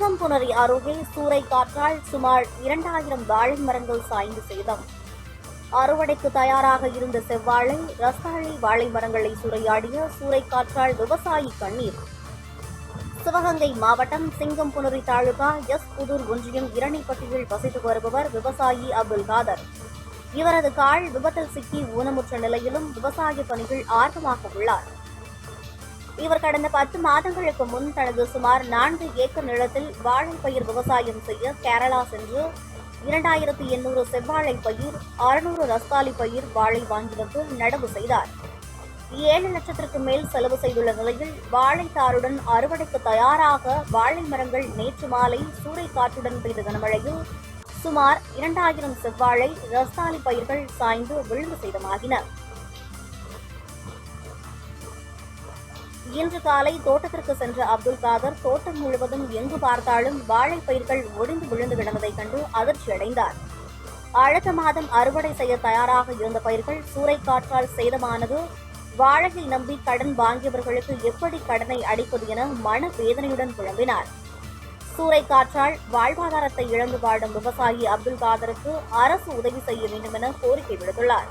சிங்கம்புணரி அருகே சூறை காற்றால் சுமார் இரண்டாயிரம் வாழை மரங்கள் சாய்ந்து சேதம். அறுவடைக்கு தயாராக இருந்த செவ்வாழை ரசாழி வாழை மரங்களை சூறையாடிய சூறைக்காற்றால் விவசாயி கண்ணீர். சிவகங்கை மாவட்டம் சிங்கம்புணரி தாலுகா எஸ் புதூர் ஒன்றியம் இரணிப்பட்டியில் வசித்து வருபவர் விவசாயி அப்துல் காதர். இவரது கால் விபத்தில் சிக்கி ஊனமுற்ற நிலையிலும் விவசாய பணிகள் ஆர்வமாக உள்ளார். இவர் கடந்த பத்து மாதங்களுக்கு முன் தனது சுமார் நான்கு ஏக்கர் நிலத்தில் வாழை பயிர் விவசாயம் செய்ய கேரளா சென்று இரண்டாயிரத்தி எண்ணூறு செவ்வாழை பயிர் அறுநூறு ரஸ்தாலி பயிர் வாழை வாங்கி வந்து நடவு செய்தார். ஏழு லட்சத்திற்கு மேல் செலவு செய்துள்ள நிலையில் வாழைத்தாருடன் அறுவடைக்கு தயாராக வாழை மரங்கள் நேற்று மாலை சூறைக்காற்றுடன் பெய்த கனமழையில் சுமார் இரண்டாயிரம் செவ்வாழை ரஸ்தாலி பயிர்கள் சாய்ந்து விழுந்து சேதமாகின. இன்று காலை தோட்டத்திற்கு சென்ற அப்துல் காதர் தோட்டம் முழுவதும் எங்கு பார்த்தாலும் வாழை பயிர்கள் ஒடிந்து விழுந்து கிடந்ததைக் கண்டு அதிர்ச்சி அடைந்தார் அடுத்த மாதம் அறுவடை செய்ய தயாராக இருந்த பயிர்கள் சூறைக்காற்றால் சேதமானது. வாழையை நம்பி கடன் வாங்கியவர்களுக்கு எப்படி கடனை அடைப்பது என மன வேதனையுடன் புலம்பினார் சூறைக்காற்றால் வாழ்வாதாரத்தை இழந்து வாடும் விவசாயி அப்துல் காதருக்கு அரசு உதவி செய்ய வேண்டும் என கோரிக்கை விடுத்துள்ளார்.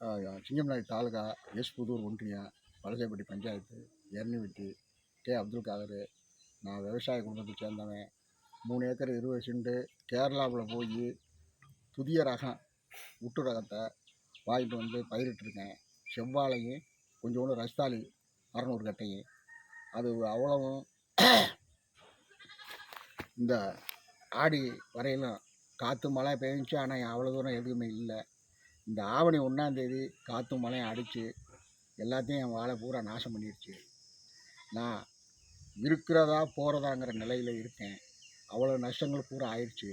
சிங்கம்நாய் தாலுகா எஸ் புதூர் ஒன்றியம் வலசைப்பட்டி பஞ்சாயத்து எரணிவெட்டி கே. அப்துல் காதர். நான் விவசாய குடும்பத்தை சேர்ந்தவன். மூணு ஏக்கர் இருபது சென்ட்டு கேரளாவில் போய் புதிய ரகம் உட்டு ரகத்தை வாங்கிட்டு வந்து பயிரிட்டுருக்கேன். செவ்வாழையும் கொஞ்சோண்டு ரஸ்தாலி அறநூறு கட்டையும். அது அவ்வளவும் இந்த ஆடி வரையிலும் காற்று மழை பெஞ்சிச்சு. ஆனால் அவ்வளோ தூரம் எதுவுமே இல்லை. இந்த ஆவணி ஒன்றாந்தேதி காற்று மழையும் அடித்து எல்லாத்தையும் என் வாழை பூரா நாசம் பண்ணிடுச்சு நான் இருக்கிறதா போகிறதாங்கிற நிலையில் இருக்கேன். அவ்வளோ நஷ்டங்கள் பூரா ஆயிடுச்சு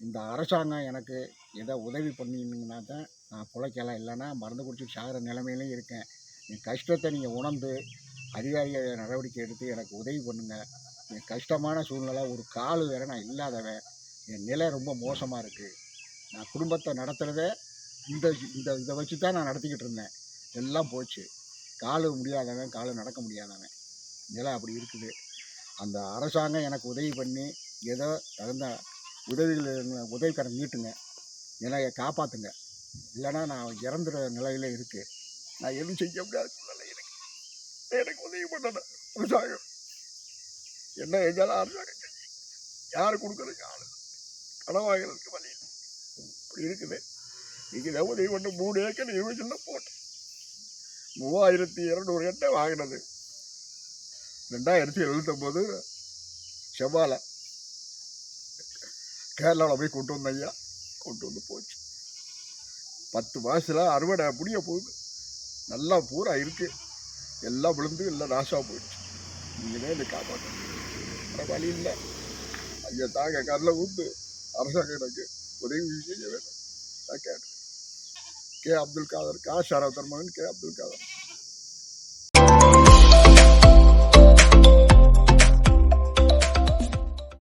இந்த அரசாங்கம் எனக்கு எதோ உதவி பண்ணிங்கன்னா தான் நான் பிழைக்கலாம். இல்லைன்னா மருந்து குடிச்சு சாகிற நிலைமையிலையும் இருக்கேன். என் கஷ்டத்தை நீங்கள் உணர்ந்து அதிகாரிகள் நடவடிக்கை எடுத்து எனக்கு உதவி பண்ணுங்கள் என் கஷ்டமான சூழ்நிலை ஒரு கால் வேறு நான் இல்லாதவன். என் நிலை ரொம்ப மோசமாக இருக்குது நான் குடும்பத்தை நடத்துகிறதே இந்த இந்த இதை வச்சு தான் நான் நடத்திக்கிட்டு இருந்தேன். எல்லாம் போச்சு. காலு முடியாதவன் காலு நடக்க முடியாதவன். நிலை அப்படி இருக்குது. அந்த அரசாங்கம் எனக்கு உதவி பண்ணி ஏதோ தகுந்த உதவிகள் உதவிக்கரம் நீட்டுங்க. நிலையை காப்பாற்றுங்க இல்லைன்னா நான் இறந்துற நிலையில் இருக்குது நான் எதுவும் செய்ய முடியாத சூழ்நிலை எனக்கு. எனக்கு உதவி பண்ணணும் அரசாங்கம். என்ன எஞ்சாலும் அரசாங்கம் யார் கொடுக்குறதுக்கு ஆளு? கடன் வாங்குறதுக்கு வழி இப்படி இருக்குது. நீங்கள் தான் உதவி மூணு ஏக்கர் இருபதுல போட்டேன் மூவாயிரத்தி இரநூறு எட்டை வாங்கினது. ரெண்டாயிரத்தி எழுபத்தொம்போது செவ்வாழை. கேரளாவில் போய் கொண்டு வந்த ஐயா கொண்டு வந்து போச்சு. பத்து மாதத்தில் அறுவடை முடிய போகுது. நல்லா பூரா இருக்குது எல்லாம் விழுந்து எல்லாம் நாசாக போயிடுச்சு. நீங்களே இந்த காப்பாற்றணும் வழி இல்லை. ஐயா தாங்க கடலை ஊத்து அரசாங்கம் எனக்கு உதவி செய்ய வேண்டும். நான் கேட்டேன். கே அப்துல் காதர் கா ஷரவத்தர் மகன் கே அப்துல் காதர்